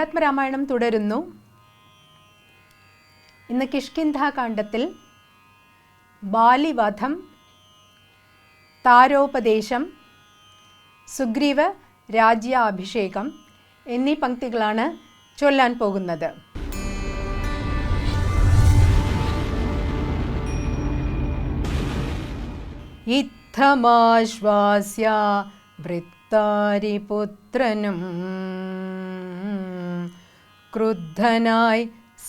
അധ്യാത്മരാമായണം തുടരുന്നു. ഇന്ന് കിഷ്കിന്ധാകാന്ഡത്തിൽ ബാലിവധം താരോപദേശം സുഗ്രീവ രാജ്യാഭിഷേകം എന്നീ പങ്ക്തികളാണ് ചൊല്ലാൻ പോകുന്നത്. ഇത്തമാശ്വാസ്യ വൃത്താരിപുത്രനും ക്രുദ്ധനായി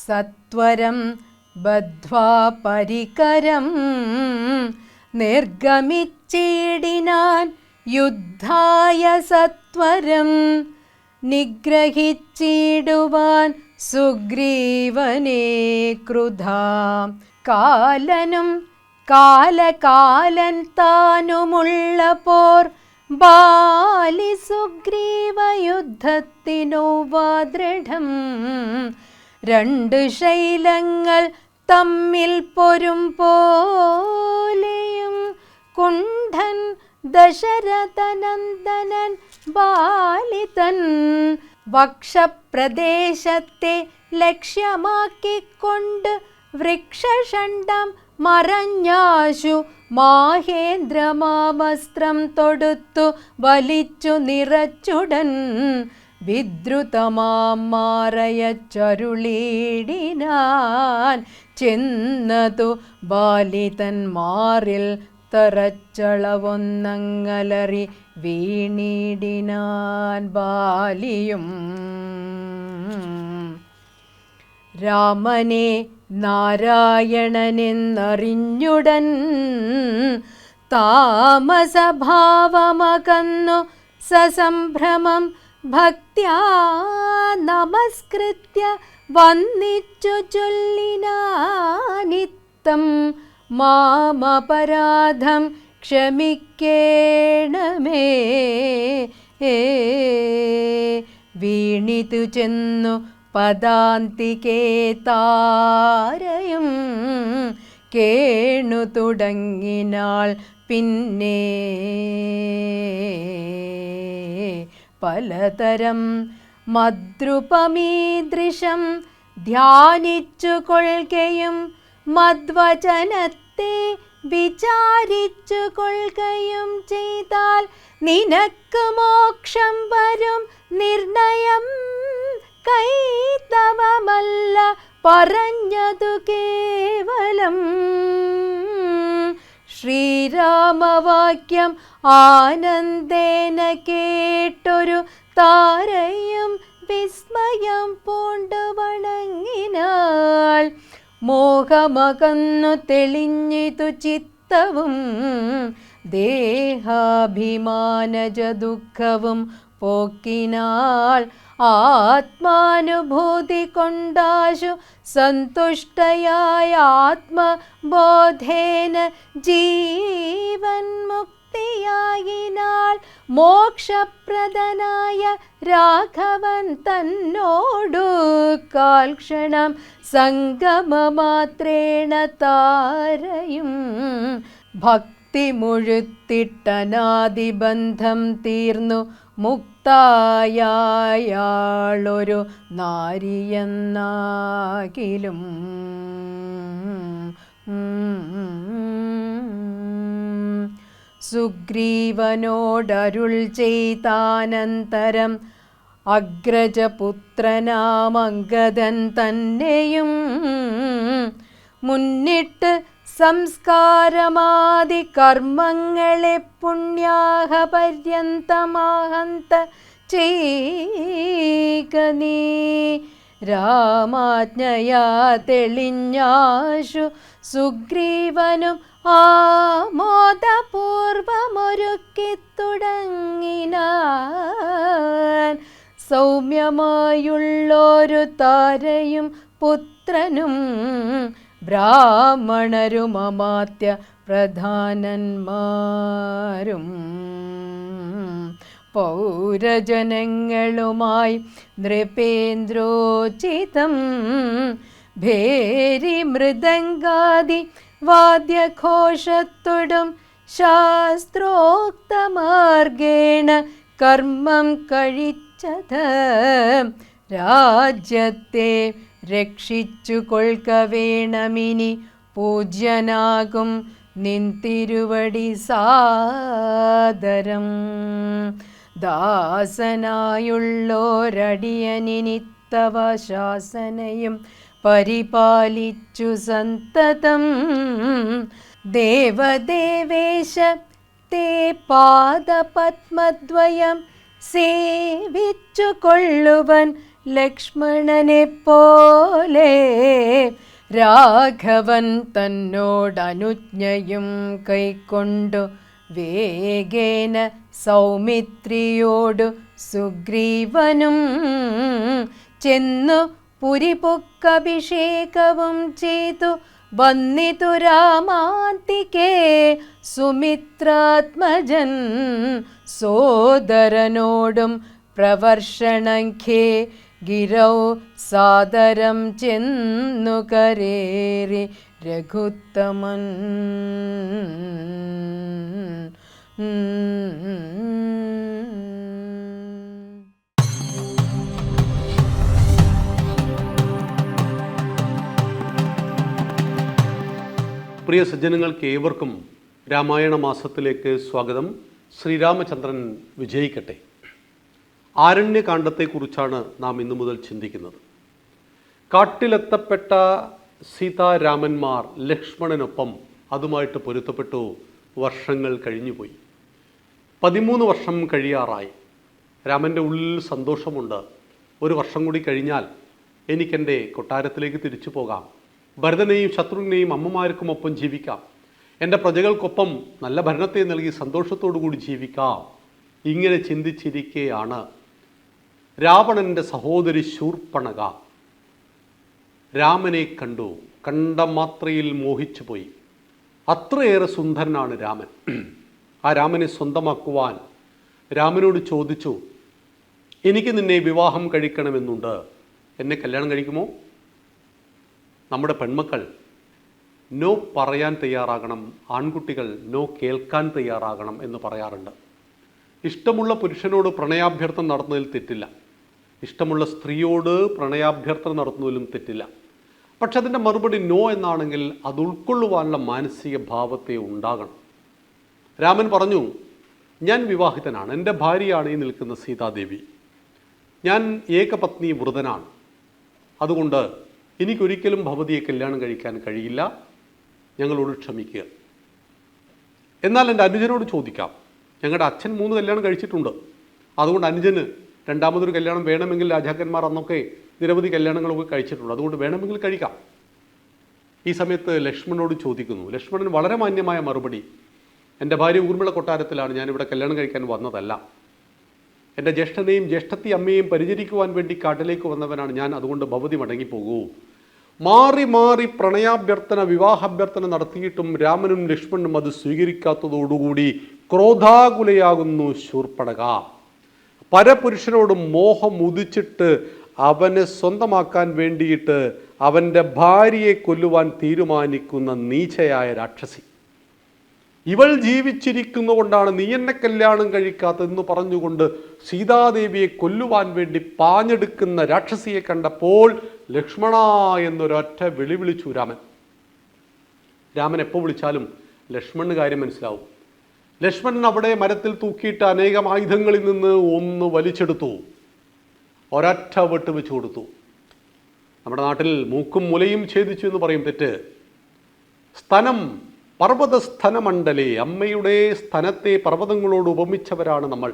സത്വരം ബദ്ധ്വാ പരികരം. നിർഗമിച്ചിടിനാൻ യുദ്ധായ സത്വരം നിഗ്രഹിച്ചിടുവാൻ സുഗ്രീവനേ ക്രുധാ കാലനും കാലകാലൻ താനുമുള്ള പോർ ബാലി സുഗ്രീവ യുദ്ധത്തിനോ ദൃഢം. രണ്ട് ശൈലങ്ങൾ തമ്മിൽ പൊരും പോലെയും. കുണ്ഠൻ ദശരഥനന്ദനൻ ബാലിതൻ വക്ഷപ്രദേശത്തെ ലക്ഷ്യമാക്കിക്കൊണ്ട് വൃക്ഷഷണ്ഡം മറഞ്ഞാശു മാഹേന്ദ്രമാവസ്ത്രം തൊടുത്തു വലിച്ചു നിറച്ചുടൻ വിദ്രുതമാം മാറയച്ചരുളീടിനാൻ ചെന്നതു ബാലിതൻ മാറിൽ തറച്ചളവൊന്നങ്ങലറി വീണിടിനാൻ ബാലിയും. രാമനെ നാരായണനെന്നറിഞ്ഞുടൻ താമസഭാവമകന്നു സസംഭ്രമം ഭക്ത്യാ നമസ്കൃത്യ വന്നിച്ചു ചൊല്ലിനാനിത്തം മാമപരാധം ക്ഷമിക്കേണമേ. വീണിതു ചെന്നു പദാന്തികേ താരയും കേണു തുടങ്ങിനാൾ പിന്നെ. പലതരം മദ്രുപമീദൃശം ധ്യാനിച്ചു കൊள்കയും മദ്വചനത്തെ വിചാരിച്ചു കൊள்കയും ചെയ്താൽ നിനക്ക് മോക്ഷം വരും നിർണയം. കൈതവമല്ല പറഞ്ഞതു കേവലം. ശ്രീരാമവാക്യം ആനന്ദേന കേട്ടൊരു താരയും വിസ്മയം പൂണ്ടു വണങ്ങിനാൾ. മോഹമകന്നു തെളിഞ്ഞിതു ചിത്തവും ദേഹാഭിമാനജ ദുഃഖവും പോക്കിനാൾ. ആത്മാനുഭൂതി കൊണ്ടാശു സന്തുഷ്ടയായ ആത്മബോധേന ജീവൻ മുക്തിയായിനാൾ മോക്ഷപ്രദനായ രാഘവൻ തന്നോടു കാൽക്ഷണം സംഗമമാത്രേണ താരയും. ഭക്തി മുഴുത്തിട്ടനാദിബന്ധം തീർന്നു മുക്തായാളൊരു നാരിയെന്നാകിലും. സുഗ്രീവനോടരുൾ ചെയ്താനന്തരം അഗ്രജപുത്രനാമംഗതൻ തന്നെയും. മുന്നിട്ട് സംസ്കാരമാദി കർമ്മങ്ങളെ പുണ്യാഹ പര്യന്തമാഹന്ത ചെയ്ക രാമാജ്ഞയാ തെളിഞ്ഞാശു സുഗ്രീവനും ആമോദപൂർവമൊരുക്കി തുടങ്ങിനാൻ. സൗമ്യമായുള്ളൊരു താരയും പുത്രനും ബ്രാഹ്മണരും അമാത്യ പ്രധാനന്മാരും പൗരജനങ്ങളുമായി നൃപേന്ദ്രോചിതം ഭേരി മൃദംഗാദി വാദ്യഘോഷത്തോടും ശാസ്ത്രോക്തമാർഗേണ കർമ്മം കഴിച്ചത് രാജ്യത്തെ രക്ഷിച്ചു വേണമിനി പൂജ്യനാകും നിൻ തിരുവടി സാദരം. ദാസനായുള്ളോരടിയനിത്തവ ശാസനയും പരിപാലിച്ചു സന്തതം. ദേവദേവേശ തേ പാദപത്മദ്വയം സേവിച്ചു കൊള്ളുവൻ ലക്ഷ്മണനെ പോലെ രാഘവൻ തന്നോടനുജ്ഞയും കൈക്കൊണ്ടു വേഗേന സൗമിത്രിയോടു സുഗ്രീവനും ചെന്നു പുരിപൊക്കഭിഷേകവും ചെയ്തു. വന്നിതു രാമാന്തികേ സുമിത്രാത്മജൻ സോദരനോടും പ്രവർഷണഖ്യേ ഗിരൗ സാദരം ചെന്നു കരേറി രഘുത്തമൻ. പ്രിയ സജ്ജനങ്ങൾക്ക് ഏവർക്കും രാമായണ മാസത്തിലേക്ക് സ്വാഗതം. ശ്രീരാമചന്ദ്രൻ വിജയിക്കട്ടെ. ആരണ്യകാന്ഡത്തെക്കുറിച്ചാണ് നാം ഇന്നു മുതൽ ചിന്തിക്കുന്നത്. കാട്ടിലെത്തപ്പെട്ട സീതാരാമന്മാർ ലക്ഷ്മണനൊപ്പം അതുമായിട്ട് പൊരുത്തപ്പെട്ടു. വർഷങ്ങൾ കഴിഞ്ഞുപോയി. പതിമൂന്ന് വർഷം കഴിയാറായി. രാമന്റെ ഉള്ളിൽ സന്തോഷമുണ്ട്. ഒരു വർഷം കൂടി കഴിഞ്ഞാൽ എനിക്കെന്റെ കൊട്ടാരത്തിലേക്ക് തിരിച്ചു പോകാം. ഭരതനെയും ശത്രുവിനെയും അമ്മമാർക്കുമൊപ്പം ജീവിക്കാം. എന്റെ പ്രജകൾക്കൊപ്പം നല്ല ഭരണത്തെ നൽകി സന്തോഷത്തോടു കൂടി ജീവിക്കാം. ഇങ്ങനെ ചിന്തിച്ചിരിക്കെയാണ് രാവണന്റെ സഹോദരി ശൂർപ്പണക. രാമനെ കണ്ടു. കണ്ട മാത്രയിൽ മോഹിച്ചു പോയി. അത്രയേറെ സുന്ദരനാണ് രാമൻ. ആ രാമനെ സ്വന്തമാക്കുവാൻ രാമനോട് ചോദിച്ചു എനിക്ക് നിന്നെ വിവാഹം കഴിക്കണമെന്നുണ്ട്. എന്നെ കല്യാണം കഴിക്കുമോ? നമ്മുടെ പെൺമക്കൾ നോ പറയാൻ തയ്യാറാകണം. ആൺകുട്ടികൾ നോ കേൾക്കാൻ തയ്യാറാകണം എന്ന് പറയാറുണ്ട്. ഇഷ്ടമുള്ള പുരുഷനോട് പ്രണയാഭ്യർത്ഥം നടത്തുന്നതിൽ തെറ്റില്ല. ഇഷ്ടമുള്ള സ്ത്രീയോട് പ്രണയാഭ്യർത്ഥന നടത്തുന്നതിലും തെറ്റില്ല. പക്ഷെ അതിന്റെ മറുപടി നോ എന്നാണെങ്കിൽ അത് ഉൾക്കൊള്ളുവാനുള്ള മാനസിക ഭാവത്തെ ഉണ്ടാകണം. രാമൻ പറഞ്ഞു ഞാൻ വിവാഹിതനാണ്. എന്റെ ഭാര്യയാണ് ഈ നിൽക്കുന്ന സീതാദേവി. ഞാൻ ഏകപത്നി വൃതനാണ്. അതുകൊണ്ട് എനിക്കൊരിക്കലും ഭവതിയെ കല്യാണം കഴിക്കാൻ കഴിയില്ല. ഞങ്ങളോട് ക്ഷമിക്കുക. എന്നാൽ എന്റെ അനുജനോട് ചോദിക്കാം ഞങ്ങളുടെ അച്ഛൻ മൂന്ന് കല്യാണം കഴിച്ചിട്ടുണ്ട്. അതുകൊണ്ട് അനുജന് രണ്ടാമതൊരു കല്യാണം വേണമെങ്കിൽ രാജാക്കന്മാർ അന്നൊക്കെ നിരവധി കല്യാണങ്ങളൊക്കെ കഴിച്ചിട്ടുണ്ട്. അതുകൊണ്ട് വേണമെങ്കിൽ കഴിക്കാം. ഈ സമയത്ത് ലക്ഷ്മണനോട് ചോദിക്കുന്നു. ലക്ഷ്മണൻ വളരെ മാന്യമായ മറുപടി എന്റെ ഭാര്യ ഊർമിള കൊട്ടാരത്തിലാണ് ഞാനിവിടെ കല്യാണം കഴിക്കാൻ വന്നതല്ല. എന്റെ ജ്യേഷ്ഠനെയും ജ്യേഷ്ഠത്തി അമ്മയെയും പരിചരിക്കുവാൻ വേണ്ടി കാട്ടിലേക്ക് വന്നവനാണ് ഞാൻ. അതുകൊണ്ട് ഭവതി മടങ്ങിപ്പോകൂ. മാറി മാറി പ്രണയാഭ്യർത്ഥന വിവാഹാഭ്യർത്ഥന നടത്തിയിട്ടും രാമനും ലക്ഷ്മണനും അത് സ്വീകരിക്കാത്തതോടുകൂടി ക്രോധാകുലയാകുന്നു ശൂർപ്പണക. പരപുരുഷനോട് മോഹം ഉദിച്ചിട്ട് അവനെ സ്വന്തമാക്കാൻ വേണ്ടിയിട്ട് അവന്റെ ഭാര്യയെ കൊല്ലുവാൻ തീരുമാനിക്കുന്ന നീചയായ രാക്ഷസി. ഇവൾ ജീവിച്ചിരിക്കുന്നു കൊണ്ടാണ് നീ എന്നെ കല്യാണം കഴിക്കാത്തതെന്ന് പറഞ്ഞുകൊണ്ട് സീതാദേവിയെ കൊല്ലുവാൻ വേണ്ടി പാഞ്ഞെടുക്കുന്ന രാക്ഷസിയെ കണ്ടപ്പോൾ ലക്ഷ്മണ എന്നൊരൊറ്റ വിളി വിളിച്ചു രാമൻ. രാമൻ എപ്പോൾ വിളിച്ചാലും ലക്ഷ്മണന് കാര്യം മനസ്സിലാവും. ലക്ഷ്മണൻ അവിടെ മരത്തിൽ തൂക്കിയിട്ട് അനേകം ആയുധങ്ങളിൽ നിന്ന് ഒന്ന് വലിച്ചെടുത്തു. ഒരൊറ്റ വെട്ട് വെച്ചു കൊടുത്തു. നമ്മുടെ നാട്ടിൽ മൂക്കും മുലയും ഛേദിച്ചു എന്ന് പറയും തെറ്റ്. സ്ഥനം പർവത സ്തനമണ്ഡലേ അമ്മയുടെ സ്ഥനത്തെ പർവതങ്ങളോട് ഉപമിച്ചവരാണ് നമ്മൾ.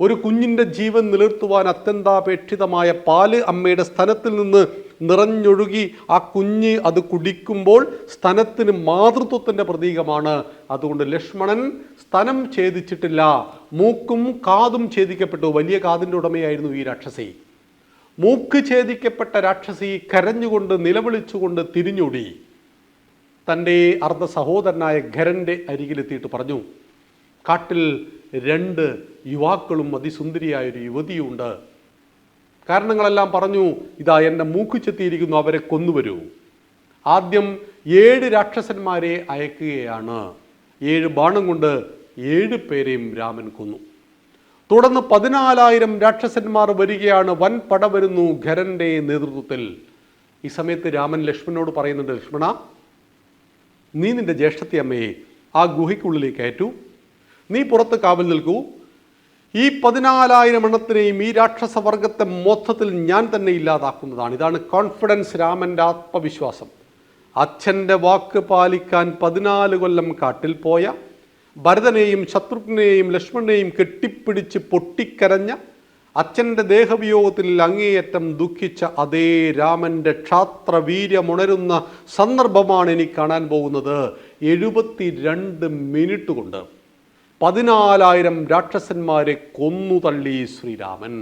ഒരു കുഞ്ഞിന്റെ ജീവൻ നിലർത്തുവാൻ അത്യന്താപേക്ഷിതമായ പാൽ അമ്മയുടെ സ്ഥലത്തിൽ നിന്ന് നിറഞ്ഞൊഴുകി ആ കുഞ്ഞ് അത് കുടിക്കുമ്പോൾ സ്തനത്തിന് മാതൃത്വത്തിന്റെ പ്രതീകമാണ്. അതുകൊണ്ട് ലക്ഷ്മണൻ സ്തനം ഛേദിച്ചിട്ടില്ല. മൂക്കും കാതും ഛേദിക്കപ്പെട്ടു. വലിയ കാതിന്റെ ഉടമയായിരുന്നു ഈ രാക്ഷസി. മൂക്ക് ഛേദിക്കപ്പെട്ട രാക്ഷസി കരഞ്ഞുകൊണ്ട് നിലവിളിച്ചുകൊണ്ട് തിരിഞ്ഞൊടി. തന്റെ അർദ്ധ സഹോദരനായ ഖരന്റെ അരികിലെത്തിയിട്ട് പറഞ്ഞു കാട്ടിൽ രണ്ട് യുവാക്കളും അതിസുന്ദരിയായ ഒരു യുവതിയുണ്ട്. കാരണങ്ങളെല്ലാം പറഞ്ഞു ഇതാ എന്റെ മൂക്ക് ചെത്തിയിരിക്കുന്നു അവരെ കൊന്നുവരൂ. ആദ്യം ഏഴ് രാക്ഷസന്മാരെ അയക്കുകയാണ്. ഏഴ് ബാണം കൊണ്ട് ഏഴ് പേരെയും രാമൻ കൊന്നു. തുടർന്ന് പതിനാലായിരം രാക്ഷസന്മാർ വരികയാണ്. വൻ പട വരുന്നു ഖരന്റെ നേതൃത്വത്തിൽ. ഈ സമയത്ത് രാമൻ ലക്ഷ്മണനോട് പറയുന്നുണ്ട് ലക്ഷ്മണ നീ നിന്റെ ജ്യേഷ്ഠത്തി അമ്മയെ ആ ഗുഹയ്ക്കുള്ളിലേക്ക് അയറ്റു. നീ പുറത്ത് കാവൽ നിൽക്കൂ. ഈ പതിനാലായിരം എണ്ണത്തിനെയും ഈ രാക്ഷസവർഗത്തെ മൊത്തത്തിൽ ഞാൻ തന്നെ ഇല്ലാതാക്കുന്നതാണ്. ഇതാണ് കോൺഫിഡൻസ് രാമന്റെ ആത്മവിശ്വാസം. അച്ഛന്റെ വാക്ക് പാലിക്കാൻ പതിനാല് കൊല്ലം കാട്ടിൽ പോയ ഭരതനെയും ശത്രുഘ്നെയും ലക്ഷ്മണനെയും കെട്ടിപ്പിടിച്ച് പൊട്ടിക്കരഞ്ഞ അച്ഛന്റെ ദേഹവിയോഗത്തിൽ അങ്ങേയറ്റം ദുഃഖിച്ച അതേ രാമന്റെ ക്ഷാത്രവീര്യമുണരുന്ന സന്ദർഭമാണ് എനിക്ക് കാണാൻ പോകുന്നത്. എഴുപത്തി രണ്ട് മിനിറ്റ് കൊണ്ട് പതിനാലായിരം രാക്ഷസന്മാരെ കൊന്നു തള്ളി ശ്രീരാമൻ.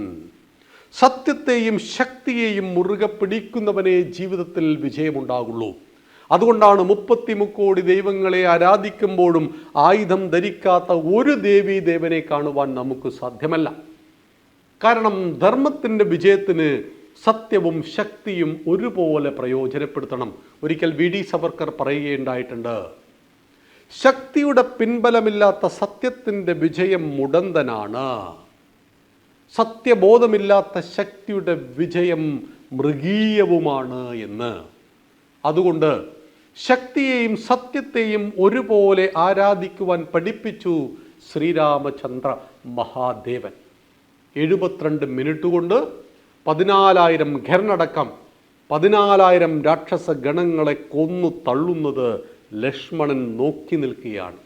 സത്യത്തെയും ശക്തിയെയും മുറുകെ പിടിക്കുന്നവനെ ജീവിതത്തിൽ വിജയമുണ്ടാകുള്ളൂ. അതുകൊണ്ടാണ് മുപ്പത്തി മുക്കോടി ദൈവങ്ങളെ ആരാധിക്കുമ്പോഴും ആയുധം ധരിക്കാത്ത ഒരു ദേവീ ദേവനെ കാണുവാൻ നമുക്ക് സാധ്യമല്ല. കാരണം ധർമ്മത്തിന്റെ വിജയത്തിന് സത്യവും ശക്തിയും ഒരുപോലെ പ്രയോജനപ്പെടുത്തണം. ഒരിക്കൽ വി ഡി സവർക്കർ പറയുകയുണ്ടായിട്ടുണ്ട്. ശക്തിയുടെ പിൻബലമില്ലാത്ത സത്യത്തിന്റെ വിജയം മുടന്തനാണ്. സത്യബോധമില്ലാത്ത ശക്തിയുടെ വിജയം മൃഗീയവുമാണ് എന്ന്. അതുകൊണ്ട് ശക്തിയെയും സത്യത്തെയും ഒരുപോലെ ആരാധിക്കുവാൻ പഠിപ്പിച്ചു ശ്രീരാമചന്ദ്ര മഹാദേവൻ. എഴുപത്തിരണ്ട് മിനിറ്റ് കൊണ്ട് പതിനാലായിരം ഘരണടക്കം പതിനാലായിരം രാക്ഷസ ഗണങ്ങളെ കൊന്നു തള്ളുന്നത് ലക്ഷ്മണൻ നോക്കി നിൽക്കുകയാണ്.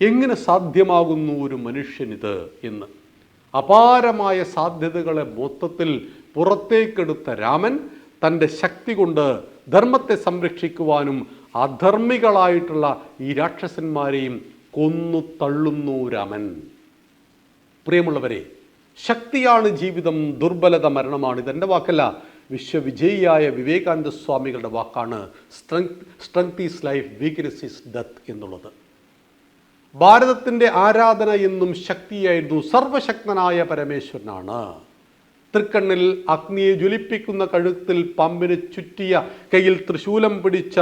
എങ്ങനെ സാധ്യമാകുന്നു ഒരു മനുഷ്യനിത് എന്ന്. അപാരമായ സാധ്യതകളെ മൊത്തത്തിൽ പുറത്തേക്കെടുത്ത രാമൻ തന്റെ ശക്തി കൊണ്ട് ധർമ്മത്തെ സംരക്ഷിക്കുവാനും അധർമ്മികളായിട്ടുള്ള ഈ രാക്ഷസന്മാരെയും കൊന്നു തള്ളുന്നു രാമൻ. പ്രിയമുള്ളവരെ ശക്തിയാണ് ജീവിതം ദുർബലത മരണമാണ്. ഇതെന്റെ വാക്കല്ല. വിശ്വവിജയിയായ വിവേകാനന്ദ സ്വാമികളുടെ വാക്കാണ് strength strength is life weakness is death എന്നുള്ളത്. ഭാരതത്തിന്റെ ആരാധന എന്നും ശക്തിയായിരുന്നു സർവശക്തനായ പരമേശ്വരനാണ്. തൃക്കണ്ണിൽ അഗ്നിയെ ജ്വലിപ്പിക്കുന്ന കഴുത്തിൽ പമ്പിന് ചുറ്റിയ കയ്യിൽ തൃശൂലം പിടിച്ച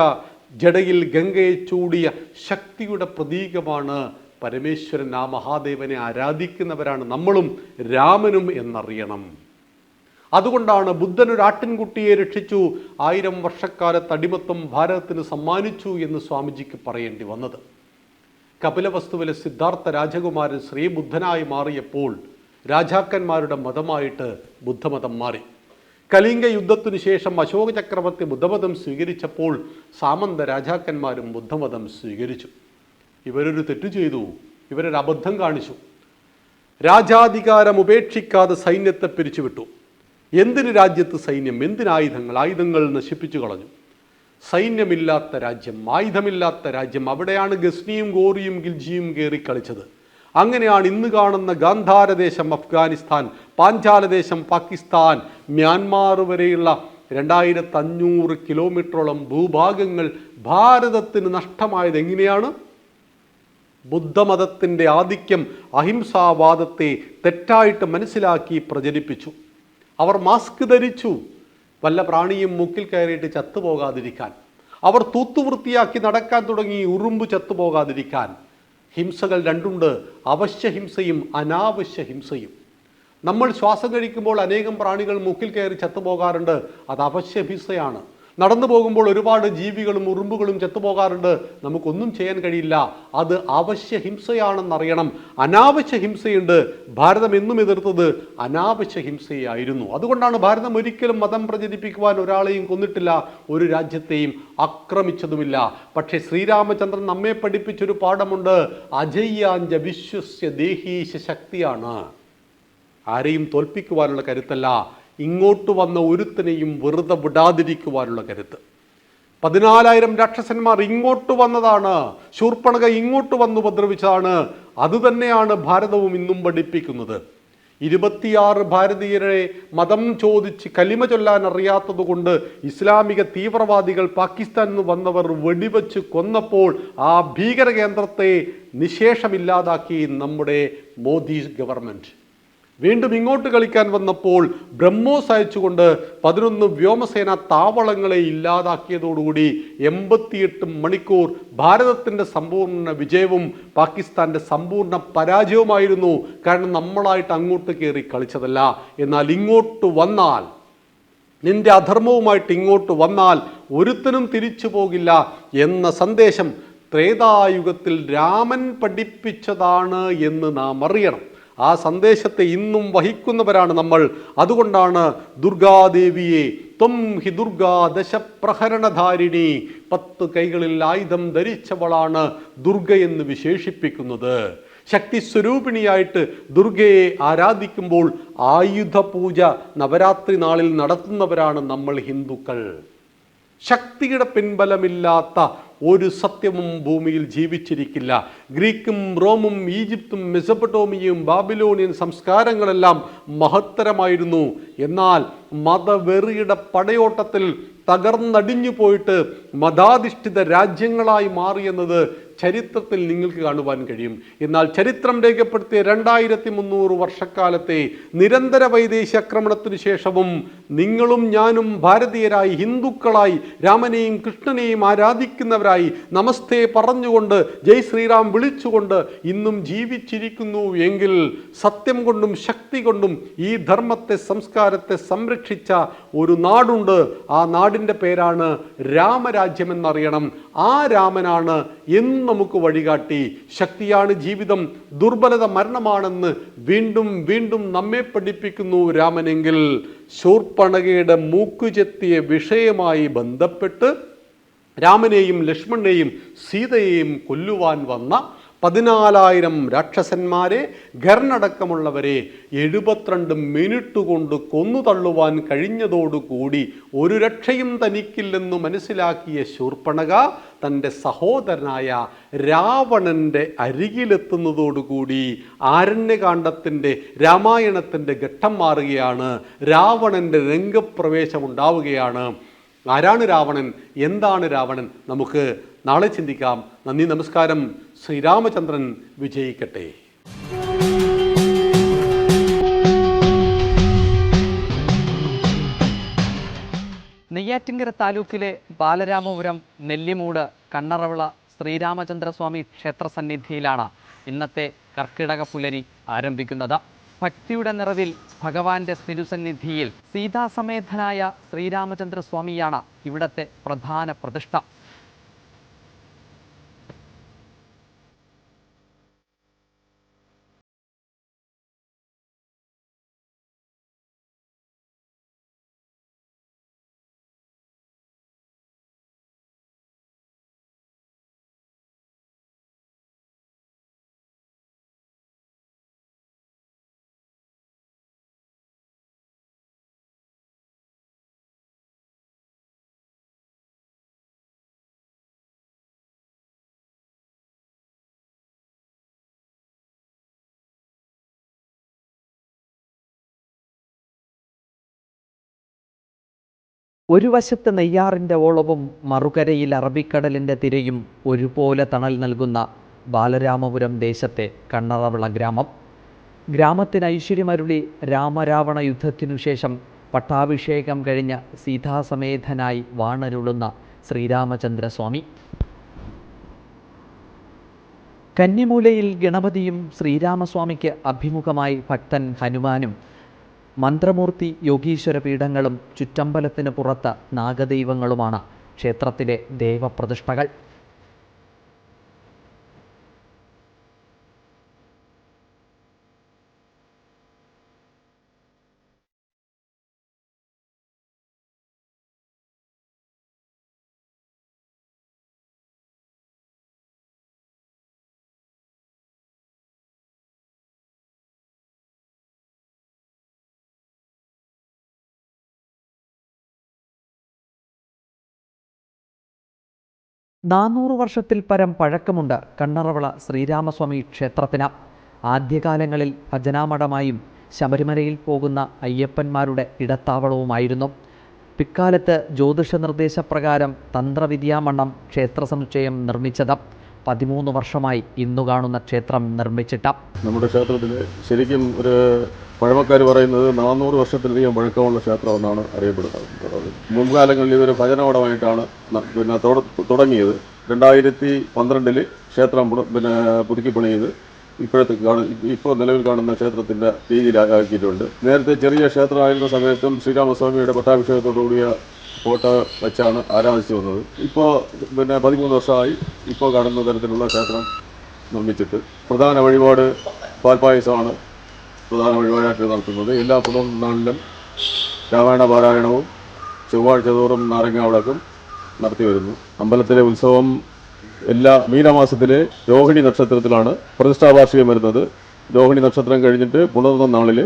ജടയിൽ ഗംഗയെ ചൂടിയ ശക്തിയുടെ പ്രതീകമാണ് പരമേശ്വരൻ ആ മഹാദേവനെ ആരാധിക്കുന്നവരാണ് നമ്മളും രാമനും എന്നറിയണം. അതുകൊണ്ടാണ് ബുദ്ധൻ ഒരു ആട്ടിൻകുട്ടിയെ രക്ഷിച്ചു. ആയിരം വർഷക്കാലത്ത് അടിമത്വം ഭാരതത്തിന് സമ്മാനിച്ചു എന്ന് സ്വാമിജിക്ക് പറയേണ്ടി വന്നത്. കപിലവസ്തുവിലെ സിദ്ധാർത്ഥ രാജകുമാരൻ ശ്രീബുദ്ധനായി മാറിയപ്പോൾ രാജാക്കന്മാരുടെ മതമായിട്ട് ബുദ്ധമതം മാറി. കലിംഗ യുദ്ധത്തിനു ശേഷം അശോക ചക്രവർത്തി ബുദ്ധമതം സ്വീകരിച്ചപ്പോൾ സാമന്ത രാജാക്കന്മാരും ബുദ്ധമതം സ്വീകരിച്ചു. ഇവരൊരു തെറ്റു ചെയ്തു. ഇവരൊരു അബദ്ധം കാണിച്ചു. രാജാധികാരം ഉപേക്ഷിക്കാതെ സൈന്യത്തെ പിരിച്ചുവിട്ടു. എന്തിന് രാജ്യത്ത് സൈന്യം? എന്തിനായുധങ്ങൾ ആയുധങ്ങൾ? നശിപ്പിച്ചു കളഞ്ഞു. സൈന്യമില്ലാത്ത രാജ്യം ആയുധമില്ലാത്ത രാജ്യം. അവിടെയാണ് ഗസ്നിയും ഗോറിയും ഗിൽജിയും കയറി കളിച്ചത്. അങ്ങനെയാണ് ഇന്ന് കാണുന്ന ഗാന്ധാരദേശം അഫ്ഗാനിസ്ഥാൻ പാഞ്ചാലദേശം പാകിസ്ഥാൻ മ്യാൻമാർ വരെയുള്ള രണ്ടായിരത്തി അഞ്ഞൂറ് കിലോമീറ്ററോളം ഭൂഭാഗങ്ങൾ ഭാരതത്തിന് നഷ്ടമായത് എങ്ങനെയാണ്? ബുദ്ധമതത്തിന്റെ ആധിക്യം അഹിംസാവാദത്തെ തെറ്റായിട്ട് മനസ്സിലാക്കി പ്രചരിപ്പിച്ചു. അവർ മാസ്ക് ധരിച്ചു. വല്ല പ്രാണിയും മുക്കിൽ കയറിയിട്ട് ചത്തുപോകാതിരിക്കാൻ. അവർ തൂത്തുവൃത്തിയാക്കി നടക്കാൻ തുടങ്ങി ഉറുമ്പ് ചത്തുപോകാതിരിക്കാൻ. ഹിംസകൾ രണ്ടുണ്ട് അവശ്യ ഹിംസയും അനാവശ്യ ഹിംസയും. നമ്മൾ ശ്വാസം കഴിക്കുമ്പോൾ അനേകം പ്രാണികൾ മുക്കിൽ കയറി ചത്തുപോകാറുണ്ട്. അത് അവശ്യ ഹിംസയാണ്. നടന്നു പോകുമ്പോൾ ഒരുപാട് ജീവികളും ഉറുമ്പുകളും ചത്തുപോകാറുണ്ട്. നമുക്കൊന്നും ചെയ്യാൻ കഴിയില്ല. അത് അവശ്യ ഹിംസയാണെന്നറിയണം. അനാവശ്യ ഹിംസയുണ്ട്. ഭാരതം എന്നും എതിർത്തത് അനാവശ്യ ഹിംസയായിരുന്നു. അതുകൊണ്ടാണ് ഭാരതം ഒരിക്കലും മതം പ്രചരിപ്പിക്കുവാൻ ഒരാളെയും കൊന്നിട്ടില്ല ഒരു രാജ്യത്തെയും ആക്രമിച്ചതുമില്ല. പക്ഷേ ശ്രീരാമചന്ദ്രൻ നമ്മെ പഠിപ്പിച്ചൊരു പാഠമുണ്ട്. അജയ്യാഞ്ച വിശ്വസ്യ ദേഹീശ ശക്തിയാണ്. ആരെയും തോൽപ്പിക്കുവാനുള്ള കരുത്തല്ല. ഇങ്ങോട്ട് വന്ന ഒരുത്തനെയും വെറുതെ വിടാതിരിക്കുവാനുള്ള കരുത്ത്. പതിനാലായിരം രാക്ഷസന്മാർ ഇങ്ങോട്ട് വന്നതാണ്. ശൂർപ്പണക ഇങ്ങോട്ട് വന്ന് ഉപദ്രവിച്ചതാണ്. അതുതന്നെയാണ് ഭാരതവും ഇന്നും പഠിപ്പിക്കുന്നത്. ഇരുപത്തിയാറ് ഭാരതീയരെ മതം ചോദിച്ച് കലിമ ചൊല്ലാൻ അറിയാത്തതുകൊണ്ട് ഇസ്ലാമിക തീവ്രവാദികൾ പാകിസ്ഥാനിൽ നിന്ന് വന്നവർ വെടിവെച്ച് കൊന്നപ്പോൾ ആ ഭീകര കേന്ദ്രത്തെ നിശേഷമില്ലാതാക്കി നമ്മുടെ മോദി ഗവൺമെന്റ് വീണ്ടും ഇങ്ങോട്ട് കളിക്കാൻ വന്നപ്പോൾ ബ്രഹ്മോസ് അയച്ചുകൊണ്ട് പതിനൊന്ന് വ്യോമസേന താവളങ്ങളെ ഇല്ലാതാക്കിയതോടുകൂടി എൺപത്തിയെട്ട് മണിക്കൂർ ഭാരതത്തിന്റെ സമ്പൂർണ വിജയവും പാകിസ്ഥാന്റെ സമ്പൂർണ പരാജയവുമായിരുന്നു. കാരണം നമ്മളായിട്ട് അങ്ങോട്ട് കയറി കളിച്ചതല്ല. എന്നാൽ ഇങ്ങോട്ട് വന്നാൽ നിന്റെ അധർമ്മവുമായിട്ട് ഇങ്ങോട്ട് വന്നാൽ ഒരുത്തനും തിരിച്ചു പോകില്ല എന്ന സന്ദേശം ത്രേതായുഗത്തിൽ രാമൻ പഠിപ്പിച്ചതാണ് എന്ന് നാം അറിയണം. ആ സന്ദേശത്തെ ഇന്നും വഹിക്കുന്നവരാണ് നമ്മൾ. അതുകൊണ്ടാണ് ദുർഗാദേവിയെ ത്വം ഹി ദുർഗാ ദശപ്രഹരണധാരിണി പത്ത് കൈകളിൽ ആയുധം ധരിച്ചവളാണ് ദുർഗ എന്ന് വിശേഷിപ്പിക്കുന്നത്. ശക്തി സ്വരൂപിണിയായിട്ട് ദുർഗയെ ആരാധിക്കുമ്പോൾ ആയുധ പൂജ നവരാത്രി നാളിൽ നടത്തുന്നവരാണ് നമ്മൾ ഹിന്ദുക്കൾ. ശക്തിയുടെ പിൻബലമില്ലാത്ത ഒരു സത്യവും ഭൂമിയിൽ ജീവിച്ചിരിക്കില്ല. ഗ്രീക്കും റോമും ഈജിപ്തും മെസപ്പട്ടോമിയയും ബാബിലോണിയൻ സംസ്കാരങ്ങളെല്ലാം മഹത്തരമായിരുന്നു. എന്നാൽ മതവെറിയുടെ പടയോട്ടത്തിൽ തകർന്നടിഞ്ഞു പോയിട്ട് മതാധിഷ്ഠിത രാജ്യങ്ങളായി മാറിയെന്നത് ചരിത്രത്തിൽ നിങ്ങൾക്ക് കാണുവാൻ കഴിയും. എന്നാൽ ചരിത്രം രേഖപ്പെടുത്തിയ രണ്ടായിരത്തി മുന്നൂറ് വർഷക്കാലത്തെ നിരന്തര വൈദേശി ആക്രമണത്തിനു ശേഷവും നിങ്ങളും ഞാനും ഭാരതീയരായി ഹിന്ദുക്കളായി രാമനെയും കൃഷ്ണനെയും ആരാധിക്കുന്നവരായി നമസ്തേ പറഞ്ഞുകൊണ്ട് ജയ് ശ്രീറാം വിളിച്ചുകൊണ്ട് ഇന്നും ജീവിച്ചിരിക്കുന്നു എങ്കിൽ സത്യം കൊണ്ടും ശക്തി കൊണ്ടും ഈ ധർമ്മത്തെ സംസ്കാരത്തെ സംരക്ഷിച്ച ഒരു നാടുണ്ട്. ആ നാടിന്റെ പേരാണ് രാമരാജ്യം എന്നറിയണം ആ രാമനാണ് എന്ന് നമുക്ക് വഴികാട്ടി. ശക്തിയാണ് ജീവിതം. ദുർബലത മരണമാണെന്ന് വീണ്ടും വീണ്ടും നമ്മെ പഠിപ്പിക്കുന്നു രാമനെങ്കിൽ. ശൂർപ്പണകയുടെ മൂക്കുചെത്തിയ വിഷയമായി ബന്ധപ്പെട്ട് രാമനെയും ലക്ഷ്മണനെയും സീതയെയും കൊല്ലുവാൻ വന്ന പതിനാലായിരം രാക്ഷസന്മാരെ ഘർണടക്കമുള്ളവരെ എഴുപത്തിരണ്ട് മിനിറ്റ് കൊണ്ട് കൊന്നു തള്ളുവാൻ കഴിഞ്ഞതോടുകൂടി ഒരു രക്ഷയും തനിക്കില്ലെന്നു മനസ്സിലാക്കിയ ശൂർപ്പണക തന്റെ സഹോദരനായ രാവണന്റെ അരികിലെത്തുന്നതോടുകൂടി ആരണ്യകാന്ഡത്തിന്റെ രാമായണത്തിന്റെ ഘട്ടം മാറുകയാണ്. രാവണന്റെ രംഗപ്രവേശം ഉണ്ടാവുകയാണ് ആരാണ് രാവണൻ? എന്താണ് രാവണൻ? നമുക്ക് നാളെ ചിന്തിക്കാം. നന്ദി നമസ്കാരം. ശ്രീരാമചന്ദ്രൻ വിജയിക്കട്ടെ. നെയ്യാറ്റിങ്കര താലൂക്കിലെ ബാലരാമപുരം നെല്ലിമൂട് കണ്ണറവിള ശ്രീരാമചന്ദ്രസ്വാമി ക്ഷേത്ര സന്നിധിയിലാണ് ഇന്നത്തെ കർക്കിടക പുലരി ആരംഭിക്കുന്നത്. ഭക്തിയുടെ നിറവിൽ ഭഗവാന്റെ തിരുസന്നിധിയിൽ സീതാസമേതനായ ശ്രീരാമചന്ദ്രസ്വാമിയാണ് ഇവിടത്തെ പ്രധാന പ്രതിഷ്ഠ. ഒരു വശത്ത് നെയ്യാറിന്റെ ഓളവും മറുകരയിൽ അറബിക്കടലിന്റെ തിരയും ഒരുപോലെ തണൽ നൽകുന്ന ബാലരാമപുരം ദേശത്തെ കണ്ണറവിള ഗ്രാമം. ഗ്രാമത്തിന് ഐശ്വര്യമരുളി രാമരാവണ യുദ്ധത്തിനു ശേഷം പട്ടാഭിഷേകം കഴിഞ്ഞ സീതാസമേതനായി വാണരുളുന്ന ശ്രീരാമചന്ദ്രസ്വാമി. കന്നിമൂലയിൽ ഗണപതിയും ശ്രീരാമസ്വാമിക്ക് അഭിമുഖമായി ഭക്തൻ ഹനുമാനും മന്ത്രമൂർത്തി യോഗീശ്വര പീഠങ്ങളും ചുറ്റമ്പലത്തിന് പുറത്ത് നാഗദൈവങ്ങളുമാണ് ക്ഷേത്രത്തിലെ ദേവപ്രതിഷ്ഠകൾ. നാനൂറ് വർഷത്തിൽ പരം പഴക്കമുണ്ട് കണ്ണറവള ശ്രീരാമസ്വാമി ക്ഷേത്രത്തിന്. ആദ്യകാലങ്ങളിൽ ഭജനാമഠമായും ശബരിമലയിൽ പോകുന്ന അയ്യപ്പന്മാരുടെ ഇടത്താവളവുമായിരുന്നു. പിക്കാലത്ത് ജ്യോതിഷ നിർദ്ദേശപ്രകാരം തന്ത്രവിദ്യാമണ്ണം ക്ഷേത്ര സമുച്ചയം നിർമ്മിച്ചത്. പതിമൂന്ന് വർഷമായി ഇന്നു കാണുന്ന ക്ഷേത്രം നിർമ്മിച്ചിട്ട. നമ്മുടെ ക്ഷേത്രത്തിൽ ശരിക്കും ഒരു പഴമക്കാർ പറയുന്നത് നാനൂറ് വർഷത്തിലധികം പഴക്കമുള്ള ക്ഷേത്രം എന്നാണ് അറിയപ്പെടുന്നത്. മുൻകാലങ്ങളിൽ ഇതൊരു ഭജനോടമായിട്ടാണ് പിന്നെ തുട- തുടങ്ങിയത്. രണ്ടായിരത്തി പന്ത്രണ്ടിൽ ക്ഷേത്രം പുന- പിന്നെ പുതുക്കി പണിയത് ഇപ്പോഴത്തെ കാണു ഇപ്പോൾ നിലവിൽ കാണുന്ന ക്ഷേത്രത്തിന്റെ രീതിയിലാക്കിയിട്ടുണ്ട്. നേരത്തെ ചെറിയ ക്ഷേത്രമായിരുന്ന സമയത്തും ശ്രീരാമസ്വാമിയുടെ പട്ടാഭിഷേകത്തോടുകൂടിയ ഫോട്ടോ വെച്ചാണ് ആരാധിച്ചു വന്നത്. ഇപ്പോൾ പിന്നെ പതിമൂന്ന് വർഷമായി ഇപ്പോൾ കാണുന്ന തരത്തിലുള്ള ക്ഷേത്രം നിർമ്മിച്ചിട്ട് പ്രധാന വഴിപാട് പാൽപ്പായസമാണ് പ്രധാന വഴിപാടായിട്ട് നടത്തുന്നത്. എല്ലാ പുനർനാളിലും രാമായണ പാരായണവും ചൊവ്വാഴ്ച തോറും നാരങ്ങ നടത്തി വരുന്നു. അമ്പലത്തിലെ ഉത്സവം എല്ലാ മീനമാസത്തിലെ രോഹിണി നക്ഷത്രത്തിലാണ് പ്രതിഷ്ഠാ വാർഷികം വരുന്നത്. രോഹിണി നക്ഷത്രം കഴിഞ്ഞിട്ട് പുണർന്ന നാളിൽ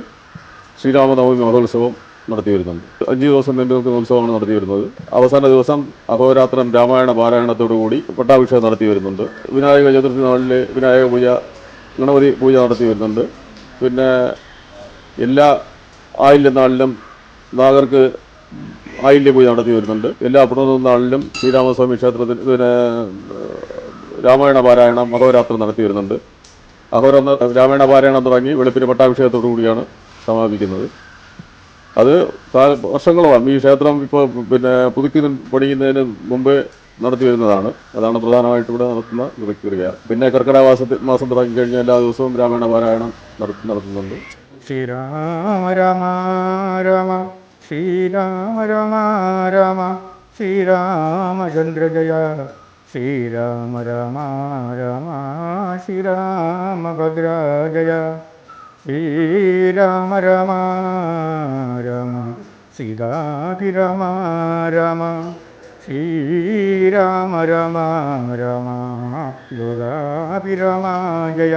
ശ്രീരാമനവമി മഹോത്സവം നടത്തി വരുന്നുണ്ട്. അഞ്ച് ദിവസം നീണ്ടു നിൽക്കുന്ന ഉത്സവമാണ് നടത്തി വരുന്നത്. അവസാന ദിവസം അഹോരാത്രം രാമായണ പാരായണത്തോടുകൂടി പട്ടാഭിഷേകം നടത്തി വരുന്നുണ്ട്. വിനായക ചതുർത്ഥി നാളിൽ വിനായക പൂജ ഗണപതി പൂജ നടത്തി വരുന്നുണ്ട്. പിന്നെ എല്ലാ ആയില്യ നാളിലും നാഗർക്ക് ആയില്യ പൂജ നടത്തി വരുന്നുണ്ട്. എല്ലാ പുണർന്ന നാളിലും ശ്രീരാമസ്വാമി ക്ഷേത്രത്തിൽ പിന്നെ രാമായണ പാരായണം മഹോരാത്രം നടത്തി വരുന്നുണ്ട്. അഹോരാത്ര രാമായണ പാരായണം തുടങ്ങി വെളുപ്പിന് പട്ടാഭിഷേകത്തോടു കൂടിയാണ് സമാപിക്കുന്നത്. അത് വർഷങ്ങളോളം ഈ ക്ഷേത്രം ഇപ്പോൾ പിന്നെ പുതുക്കി പണിയുന്നതിന് മുമ്പ് നടത്തി വരുന്നതാണ്. അതാണ് പ്രധാനമായിട്ടും ഇവിടെ നടത്തുന്ന പ്രക്രിയ പിന്നെ കർക്കിടക മാസം തുടങ്ങി കഴിഞ്ഞാൽ എല്ലാ ദിവസവും രാമായണ പാരായണം നടത്തി നടത്തുന്നുണ്ട്. ശ്രീരാമ രാമ രാമ ശ്രീരാമ രാമ രാമ ശ്രീരാമചന്ദ്ര ജയ ശ്രീരാമ രാമ രാമ ശ്രീരാമഭദ്ര ജയ ശ്രീരാമ രാമ രാമ സീതാഭിരാമ രാമ. ശ്രീരാമ രമ രമ യോഗാഭിരാമ ജയ.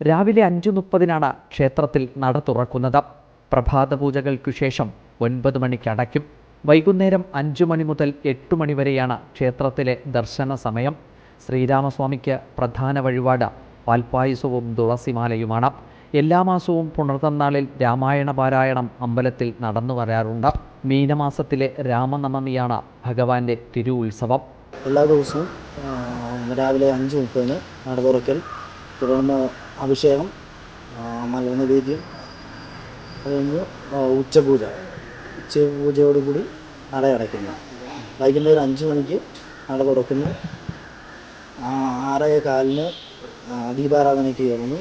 രാവിലെ അഞ്ചു മുപ്പതിനാണ് ക്ഷേത്രത്തിൽ നട തുറക്കുന്നത്. പ്രഭാത പൂജകൾക്കു ശേഷം ഒൻപത് മണിക്ക് അടയ്ക്കും. വൈകുന്നേരം അഞ്ചു മണി മുതൽ എട്ട് മണി വരെയാണ് ക്ഷേത്രത്തിലെ ദർശന സമയം. ശ്രീരാമസ്വാമിക്ക് പ്രധാന വഴിപാട് പാൽപ്പായസവും തുളസിമാലയുമാണ്. എല്ലാ മാസവും പുണർത്തന്നാളിൽ രാമായണ പാരായണം അമ്പലത്തിൽ നടന്നു വരാറുണ്ട്. മീനമാസത്തിലെ രാമനവമിയാണ് ഭഗവാന്റെ തിരു ഉത്സവം എല്ലാ ദിവസവും രാവിലെ അഞ്ച് മുപ്പതിന് നട തുറക്കൽ തുടർന്ന് അഭിഷേകം ആ, മലനിവേദ്യം അത് കഴിഞ്ഞ് ഉച്ചപൂജ. ഉച്ചപൂജയോടുകൂടി നട അടയ്ക്കുന്നു. വൈകുന്നേരം അഞ്ച് മണിക്ക് നട തുറക്കുന്നു. ആറേ കാലിന് ദീപാരാധനയ്ക്ക് കയറുന്നു.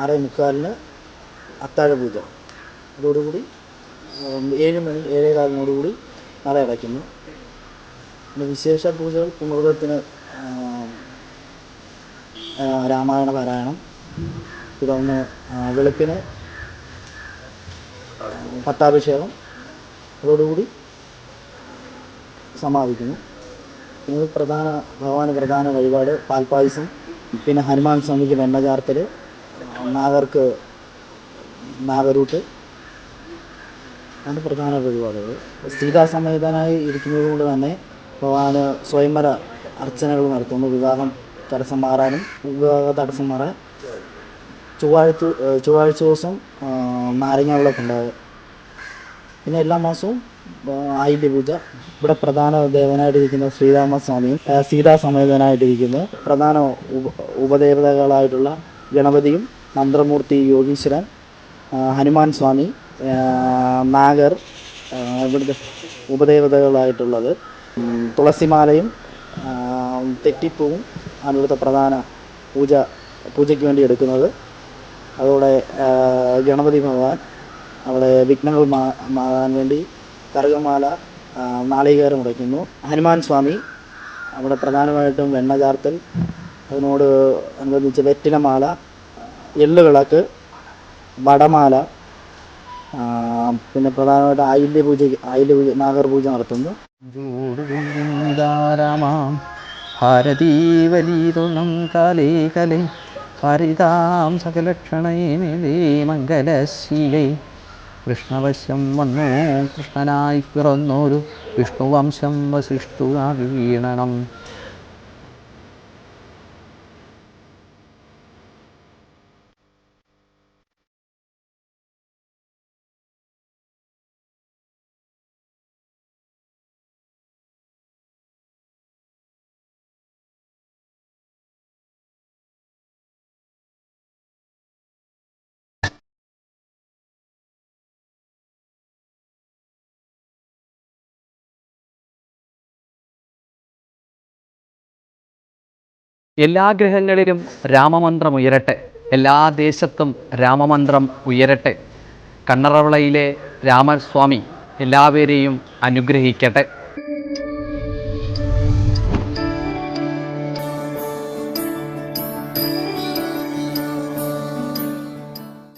ആറേ മുക്കാലിന് അത്താഴ പൂജ. അതോടുകൂടി ഏഴ് മണി ഏഴേ കാലിനോടുകൂടി നട അടയ്ക്കുന്നു. പിന്നെ വിശേഷ പൂജകൾ പുണർവത്തിന് രാമായണ പാരായണം തുടർന്ന് വെളുപ്പിന് പട്ടാഭിഷേകം. അതോടുകൂടി സമാപിക്കുന്നു. ഇത് പ്രധാന ഭഗവാന് പ്രധാന വഴിപാട് പാൽപ്പായസം പിന്നെ ഹനുമാൻ സ്വാമിക്ക് വെണ്ണ ചാർത്തൽ നാഗർക്ക് നാഗരൂട്ട്. അതാണ് പ്രധാന വഴിപാടുകൾ. സീതാസമേതനായി ഇരിക്കുന്നത് കൊണ്ട് തന്നെ ഭഗവാന് സ്വയംവര അർച്ചനകൾ നടത്തുന്നു. വിവാഹം തടസ്സം മാറാനും വിവാഹ തടസ്സം മാറാൻ ചൊവ്വാഴ്ച ചൊവ്വാഴ്ച ദിവസം നാരങ്ങ വെള്ളമൊക്കെ വിളക്കുണ്ടാകും പിന്നെ എല്ലാ മാസവും ആയില്യ പൂജ. ഇവിടെ പ്രധാന ദേവനായിട്ടിരിക്കുന്ന ശ്രീരാമസ്വാമിയും സീതാസമേതനായിട്ടിരിക്കുന്ന. പ്രധാന ഉപ ഉപദേവതകളായിട്ടുള്ള ഗണപതിയും മന്ത്രമൂർത്തി യോഗീശ്വരൻ ഹനുമാൻ സ്വാമി നാഗർ ഇവിടുത്തെ ഉപദേവതകളായിട്ടുള്ളത് തുളസിമാലയും തെറ്റിപ്പൂവും ആണ് ഇവിടുത്തെ പ്രധാന പൂജ പൂജയ്ക്ക് വേണ്ടി എടുക്കുന്നത്. അതോടെ ഗണപതി ഭഗവാൻ അവിടെ വിഘ്നങ്ങൾ മാറാൻ വേണ്ടി കറുകമാല നാളികേരം ഉടയ്ക്കുന്നു. ഹനുമാൻ സ്വാമി അവിടെ പ്രധാനമായിട്ടും വെണ്ണ ചാർത്തൽ അതിനോട് അനുബന്ധിച്ച് വെറ്റിലമാല എള്ളുവിളക്ക് വടമാല പിന്നെ പ്രധാനമായിട്ട് ആയില്യ പൂജ ആയില്യ പൂജ നാഗർ പൂജ നടത്തുന്നു. രാമാം ഭാരതീവലീതുണം കാലേ കലേ ഭാരിതാം സകലക്ഷണേ മംഗലശീലേ കൃഷ്ണവശ്യം വന്നു കൃഷ്ണനായി പിറന്നൊരു വിഷ്ണുവംശം വസിഷ്ഠുക എല്ലാ ഗ്രഹങ്ങളിലും രാമമന്ത്രം ഉയരട്ടെ. എല്ലാ ദേശത്തും രാമമന്ത്രം ഉയരട്ടെ. കണ്ണറവിളയിലെ രാമസ്വാമി എല്ലാവരെയും അനുഗ്രഹിക്കട്ടെ.